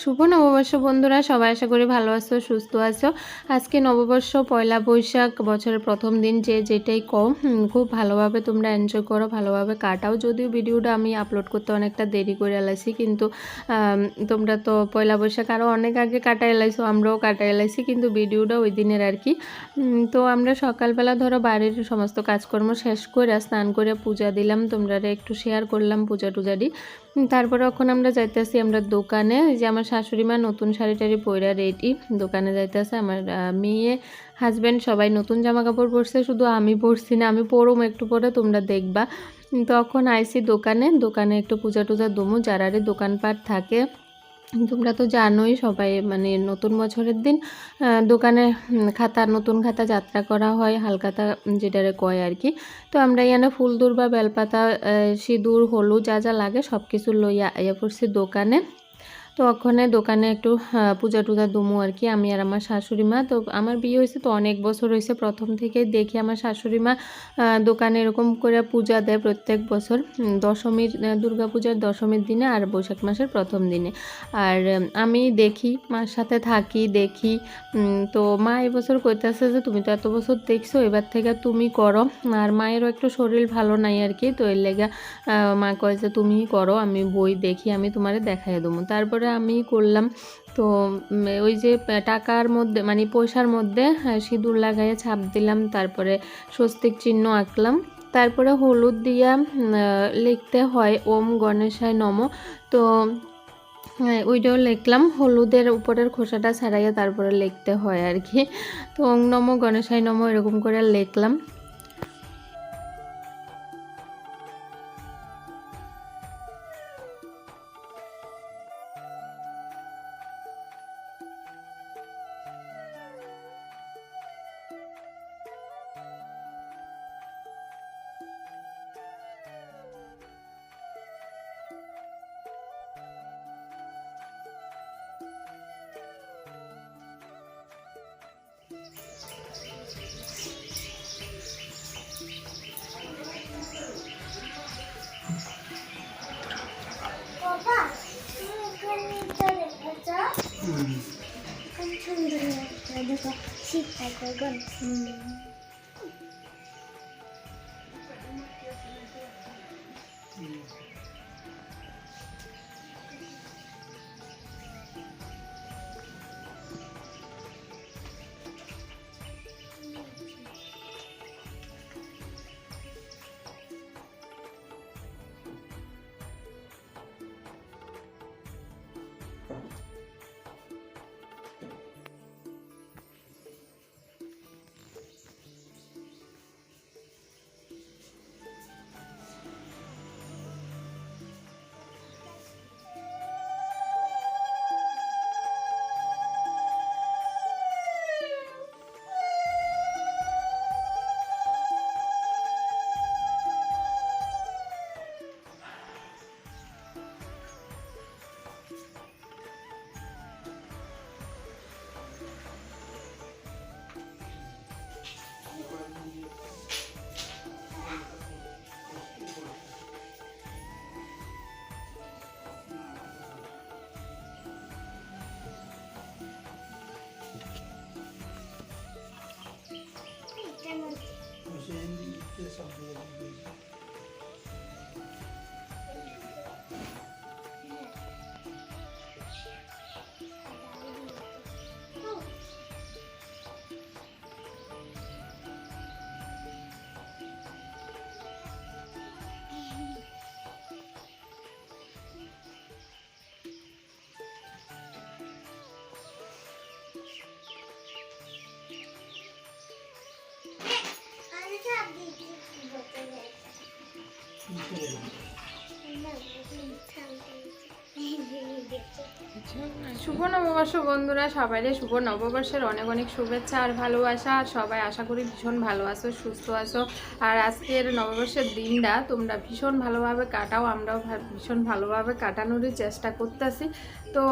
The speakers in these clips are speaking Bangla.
শুভ নববর্ষ বন্ধুরা, সবাই আশা করি ভালো আছো, সুস্থ আছো। আজকে নববর্ষ পয়লা বৈশাখ, বছরের প্রথম দিন যে যেটাই কম খুব ভালোভাবে তোমরা এনজয় করো, ভালোভাবে কাটাও। যদিও ভিডিওটা আমি আপলোড করতে অনেকটা দেরি করে এলাইছি, কিন্তু তোমরা তো পয়লা বৈশাখ আরও অনেক আগে কাটা এলাইছো, আমরাও কাটা এলাইছি, কিন্তু ভিডিওটা ওই দিনের আর কি। তো আমরা সকালবেলা ধরো বাড়ির সমস্ত কাজকর্ম শেষ করে, স্নান করে পূজা দিলাম, তোমরা একটু শেয়ার করলাম পূজা টুজারি তারপরে এখন আমরা যাইতেছি আমরা দোকানে যে আমার শাশুড়ি মা নতুন শাড়ি টাড়ি পয়রা রেডি দোকানে যাইতেছে আমার মেয়ে হাজব্যান্ড সবাই নতুন জামা কাপড় পরছে, শুধু আমি পরছি না, আমি পরম একটু পরে, তোমরা দেখবা। তখন আইসি দোকানে দোকানে একটু পূজা টুজা দমু যারা দোকানপাট থাকে তোমরা তো জানোই সবাই মানে নতুন বছরের দিন দোকানে খাতা, নতুন খাতা যাত্রা করা হয় হালকাতা যেটারে কয় আর কি তো আমরা এখানে ফুলদুর বা বেলপাতা সিঁদুর, হলুদ যা যা লাগে সব কিছু লইয়া আইয়া পড়ছি দোকানে। তো ওখানে দোকানে একটু পূজা টুজা দমু আর কি, আমি আর আমার শাশুড়ি মা। তো আমার বিয়ে হয়েছে তো অনেক বছর হয়েছে, প্রথম থেকে দেখি আমার শাশুড়ি মা দোকানে এরকম করে পূজা দেয় প্রত্যেক বছর দশমীর দুর্গা পূজার দশমীর দিনে আর বৈশাখ মাসের প্রথম দিনে। আর আমি দেখি, মার সাথে থাকি, দেখি তো মা এবছর কইতেছে যে, তুমি তো এত বছর দেখছ, এবার থেকে তুমি করো। আর মায়েরও একটু শরীর ভালো নাই আর কি, তো এর লেগা মা কয় যে, তুমিই করো, আমি বই দেখি, আমি তোমারে দেখাই দেবো। তারপরে আমি করলাম। তো ওই যে টাকার মধ্যে মানে পয়সার মধ্যে সিঁদুর লাগাইয়ে ছাপ দিলাম, তারপরে স্বস্তিক চিহ্ন আঁকলাম। তারপরে হলুদ দিয়া লিখতে হয়, ওম গণেশায় নম। তো ওইটাও লিখলাম। হলুদের উপরের খোসাটা ছাড়াইয়া তারপরে লিখতে হয় আর কি। তো ওং নম গণেশাই নম এরকম করে লিখলাম। লাগছে দেখো শীতকাল করবেন কেমন শুভ নববর্ষ বন্ধুরা সবাই শুভ নববর্ষের অনেক অনেক শুভেচ্ছা আর ভালোবাসা। আর সবাই আশা করি ভীষণ ভালো আছো, সুস্থ আছো। আর আজকের নববর্ষের দিনটা তোমরা ভীষণ ভালোভাবে কাটাও, আমরাও ভীষণ ভালোভাবে কাটানোরই চেষ্টা করতেছি। তো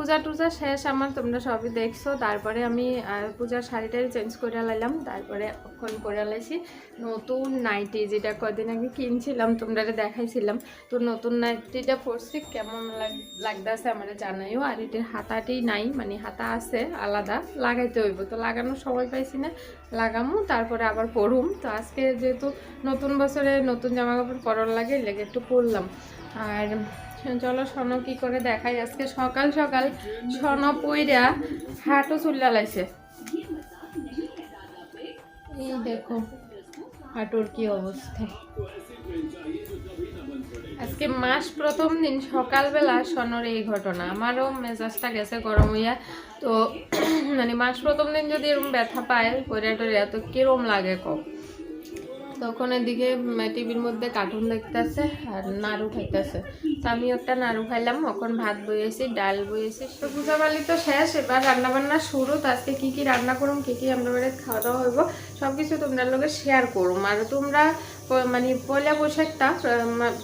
পূজা টুজা শেষ, আমার তোমরা সবই দেখছ। তারপরে আমি পূজার শাড়িটাই চেঞ্জ করে লাইলাম তারপরে এখন করে লাইছি নতুন নাইটি যেটা কদিন আগে কিনছিলাম তোমরা দেখাইছিলাম। তো নতুন নাইটিটা পরছি, কেমন লাগ- লাগতাছে আমার জানাইও। আর এটার হাতাটি নাই মানে হাতা আছে, আলাদা। লাগাইতে হইব। তো লাগানোর সময় পাইছি না, লাগামু, তারপরে আবার পরুম। তো আজকে যেহেতু নতুন বছরে নতুন জামা কাপড় পরার লাগে লেগে একটু পরলাম। আর চলো সন কি করে দেখাই? আজকে সকাল সকাল সন পইরা হাটও চুল্লা লাইছে এই দেখো, হাঁটুর কি অবস্থা। আজকে মাস প্রথম দিন সকালবেলা সনর এই ঘটনা। আমারও মেজাজটা গেছে গরম হইয়া। তো মানে মাস প্রথম দিন যদি এরকম ব্যথা পায় পরে টরিয়া তো কিরম লাগে কম তখন এদিকে টিভির মধ্যে কার্টুন দেখতেছে আর নাড়ু খাইতেছে। তো আমি একটা নাড়ু খাইলাম, এখন ভাত বইয়েছি ডাল বইয়েছি তো পূজাবালি তো শেষ। এবার রান্না বান্না শুরু, তো আজকে কি কি রান্না করুম, কী কী আমরা বাড়িতে খাওয়া দাওয়া হইব সব কিছু তোমরা লোকে শেয়ার করুম। আর তোমরা মানে পয়লা বৈশাখটা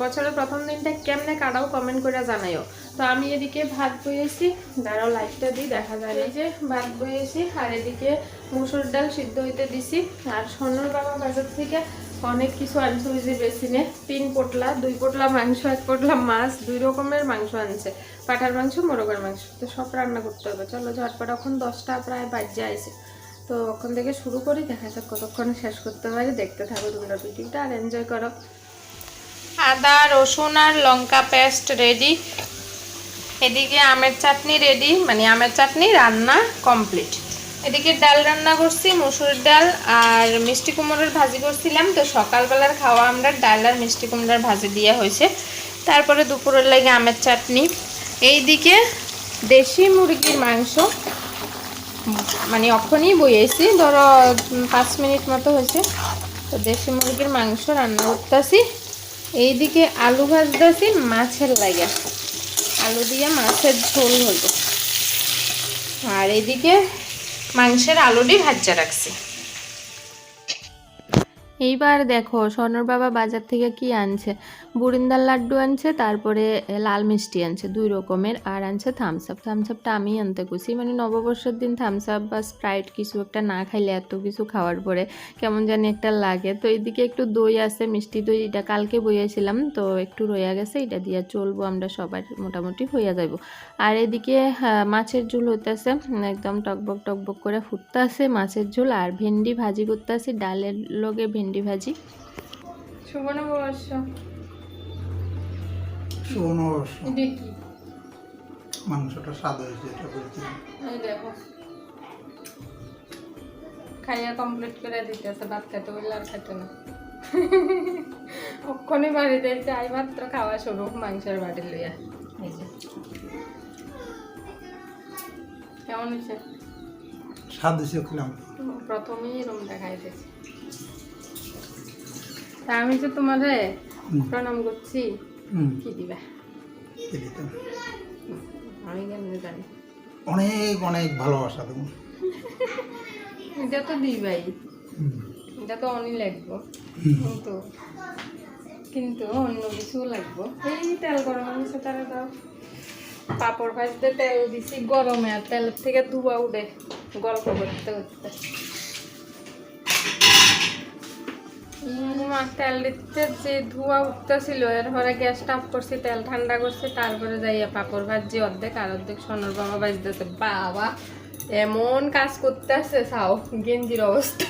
বছরের প্রথম দিনটা কেমনে কাটাও কমেন্ট করে জানাইও। তো আমি এদিকে ভাত বইয়েছি দাঁড়াও লাইটটা দিই, দেখা যায় এই যে ভাত বইয়েছি আর এদিকে মুসুর ডাল সিদ্ধ হইতে দিছি। আর সোনুর বাবা বাজার থেকে অনেক কিছু আনছে ওই যে বেসিনে। তিন পোটলা, দুই পোটলা মাংস, এক পোটলা মাছ, দুই রকমের মাংস আনছে। পাঠার মাংস, মোরগের মাংস। তো সব রান্না করতে হবে। চলো ঝটপট, এখন দশটা প্রায় বাজে আইছে। তো ওখান থেকে শুরু করি, দেখা যাক কতক্ষণ শেষ করতে পারি। দেখতে থাকো তোমরা ভিডিওটা আর এনজয় করো। আদা, রসুন আর লঙ্কা পেস্ট রেডি এদিকে আমের চাটনি রেডি মানে আমের চাটনি রান্না কমপ্লিট এদিকে ডাল রান্না করছি, মুসুর ডাল আর মিষ্টি কুমড়োর ভাজি করছিলাম। তো সকালবেলার খাওয়া আমরা ডাল আর মিষ্টি কুমড়োর ভাজি দিয়ে হয়েছে। তারপরে দুপুরের লাগে আমের চাটনি। এইদিকে দেশি মুরগির মাংস মানে অখনই বইয়েছি, ধরো পাঁচ মিনিট মতো হয়েছে। তো দেশি মুরগির মাংস রান্না করতেছি। এইদিকে আলু ভাজতেছি, মাছের লাগে। আলু দিয়ে মাছের ঝোল হলো। আর এদিকে মাংসের আলুটি ভাজা রাখছি। এইবার দেখো স্বর্ণর বাবা বাজার থেকে কি আনছে? বুরিন্দার লাড্ডু আনছে, তারপরে লাল মিষ্টি আনছে, দুই রকমের, আর আনছে থামস আপ থামস আপটা আমি আনতে খুশি। মানে নববর্ষের দিন থামস আপ বা স্প্রাইট কিছু একটা না খাইলে এত কিছু খাওয়ার পরে কেমন জানি একটা লাগে। তো এদিকে একটু দই আছে, মিষ্টি দই, এটা কালকে বইয়েছিলাম, তো একটু রয়ে গেছে, এটা দিয়ে চলবো আমরা সবার, মোটামুটি হইয়া যাব আর এদিকে মাছের ঝোল হইতেছে একদম টকবক টকবক করে ফুটতেছে মাছের ঝোল, আর ভেন্ডি ভাজি করতেছি, ডালের লগে ভেন্ডি ভাজি। শুভ নববর্ষ। সুবর্ণবর্ষ এটা মাংসটা স্বাদ হয়েছে এটা বলছি। দেখো। খাইয়া কমপ্লিট করে দিতেছে ভাত খেতে বললে আর খেতে না। অক্ষণই বাড়ি দিয়েছে আই মাত্র খাওয়া শুরু মাংসের বাড়ি লইয়া। কেমন হয়েছে? স্বাদ হয়েছে প্রথমেই রুমটা খাইতেছি তা আমি যে তোমারে প্রণাম করছি কি দিবা। আমি কেমনি জানি? অনেক অনেক ভালোবাসা দেবো। এটা তো দিবাই। এটা তো অনই লাগবো। কিন্তু কিন্তু অন্য কিছু লাগবো। এই তেল গরম হয়েছে তারা দাও। পাপড় ভাজতে তেল দিছি গরমে আর তেলের থেকে ধোয়া উঠে গল্প করতে করতে। উম, তেল দিতে যে ধোয়া উঠতেছিল এরপরে গ্যাসটা অফ করছি তেল ঠান্ডা করছি তারপরে যাইয়া পাপড় ভাজি অর্ধেক আর অর্ধেক সোনার বাবা বাজতেছে। বাবা এমন কাজ করতেছে সাও গেঞ্জির অবস্থা।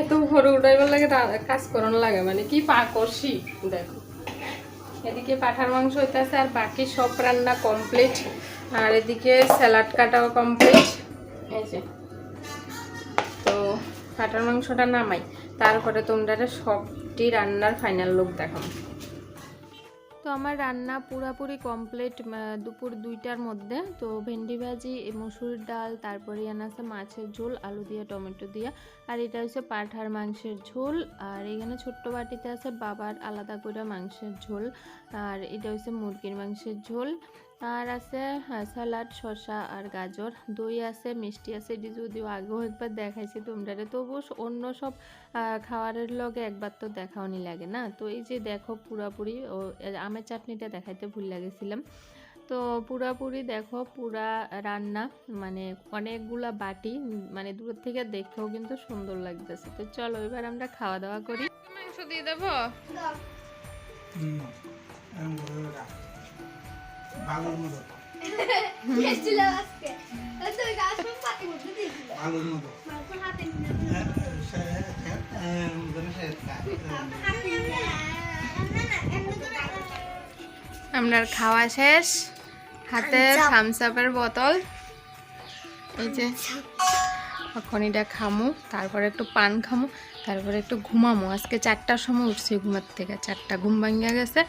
এত ভরে উঠাইবার লাগে কাজ করানো লাগে মানে কি পা করছি? দেখো। এদিকে পাঠার মাংস হইতেছে আর বাকি সব রান্না কমপ্লিট আর এদিকে স্যালাড কাটাও কমপ্লিট এই যে। তো পাঠার মাংসটা নামাই। তারপরে তোমরা সবটি রান্নার ফাইনাল লুক দেখাবো তো আমার রান্না পুরাপুরি কমপ্লিট দুপুর দুইটার মধ্যে। তো ভেন্ডি ভাজি মসুর ডাল, তারপরে আছে মাছের ঝোল, আলু দিয়ে, টমেটো দিয়ে। আর এটা হচ্ছে পাঠার মাংসের ঝোল। আর এখানে ছোট্ট বাটিতে আছে বাবার আলাদা করে মাংসের ঝোল। আর এটা হচ্ছে মুরগির মাংসের ঝোল। আর আছে হ্যাঁ, স্যালাড শসা আর গাজর। দই আছে মিষ্টি আছে এটি যদিও আগেও একবার দেখাইছি তোমরা তবু অন্য সব খাবারের লগে একবার তো দেখাওনি লাগে না? তো এই যে দেখো পুরাপুরি ও আমের চাটনিটা দেখাইতে ভুল লাগেছিলাম। তো পুরাপুরি দেখো পুরা রান্না মানে অনেকগুলা বাটি মানে দূর থেকে দেখতেও কিন্তু সুন্দর লাগতেছে। তো চলো এবার আমরা খাওয়া দাওয়া করি। মাংস দিয়ে দেবো? মতো আজকে। তো ওই গাছ মধ্যে দিয়েছিল। মতো হাতে নিয়ে হ্যাঁ, আপনার খাওয়া শেষ হাতে থামস আপের বোতল এই যে এখন এটা খামু তারপরে একটু পান খামু তারপরে একটু ঘুমামো। আজকে চারটার সময় উঠছি ঘুমার থেকে। চারটা ঘুম ভাঙিয়া গেছে।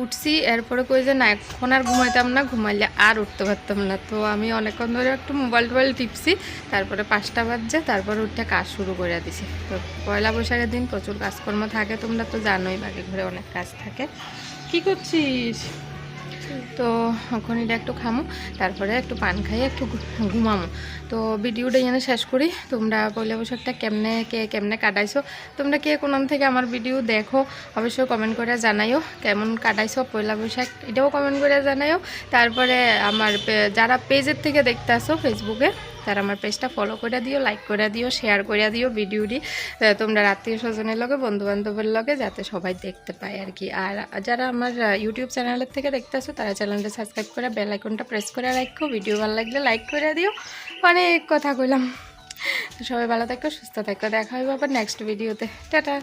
উঠছি, এরপরে কই যে না, এখন আর ঘুমাইতাম না, ঘুমাইলে আর উঠতে পারতাম না। তো আমি অনেকক্ষণ ধরে একটু মোবাইল টোবাইল টিপছি, তারপরে পাঁচটা বাজছে, তারপরে উঠে কাজ শুরু করে দিছি। তো পয়লা বৈশাখের দিন প্রচুর কাজকর্ম থাকে, তোমরা তো জানোই বাকি ঘরে অনেক কাজ থাকে। কি করছিস? তো এখন এটা একটু খামো, তারপরে একটু পান খাই একটু ঘুমামো। তো ভিডিওটা যেন শেষ করি। তোমরা পয়লা বৈশাখটা কেমনে, কে কেমনে কাটাইছো, তোমরা কে কোন থেকে আমার ভিডিও দেখো, অবশ্যই কমেন্ট করে জানাইও কেমন কাটাইছো পয়লা বৈশাখ, এটাও কমেন্ট করে জানাইও। তারপরে আমার যারা পেজের থেকে দেখতে আসো ফেসবুকে তারা আমার পেজটা ফলো করে দিও লাইক করে দিও শেয়ার করে দিও ভিডিওটি তোমরা আত্মীয় স্বজনের লগে বন্ধু বান্ধবের লগে, যাতে সবাই দেখতে পায় আর কি। আর যারা আমার ইউটিউব চ্যানেলের থেকে দেখতে আসো তারা চ্যানেলটা সাবস্ক্রাইব করে বেল আইকনটা প্রেস করে রাখো। ভিডিও ভালো লাগলে লাইক করে দিও। অনেক কথা কইলাম। সবাই ভালো থাকো, সুস্থ থাকো। দেখা হবে আবার নেক্সট ভিডিওতে টাটা।